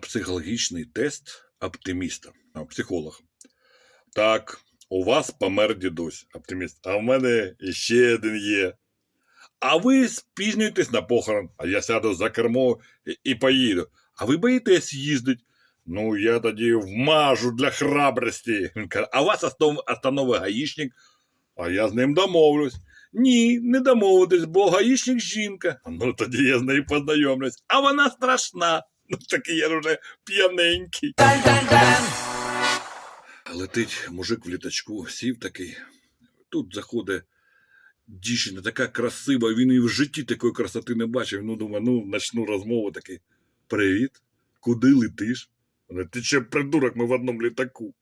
психологічний тест оптиміста. Психолог. Так, у вас помер дідусь, оптиміст. А в мене ще один є. А ви спізнюєтесь на похорон, а я сяду за кермо і, поїду. А ви боїтесь їздить. Ну, я тоді вмажу для храбрості. А вас остановить гаїчник, а я з ним домовлюсь. Ні, не домовитись, бо гаїчник жінка. Ну тоді я з нею познайомлюсь. А вона страшна. Ну такий я вже п'яненький. Летить мужик в літачку, сів такий. Тут заходить дівчина, така красива, він і в житті такої красоти не бачив. Ну, думаю, ну, начну розмову такий. Привіт, куди летиш? Ти ще придурок, ми в одному літаку.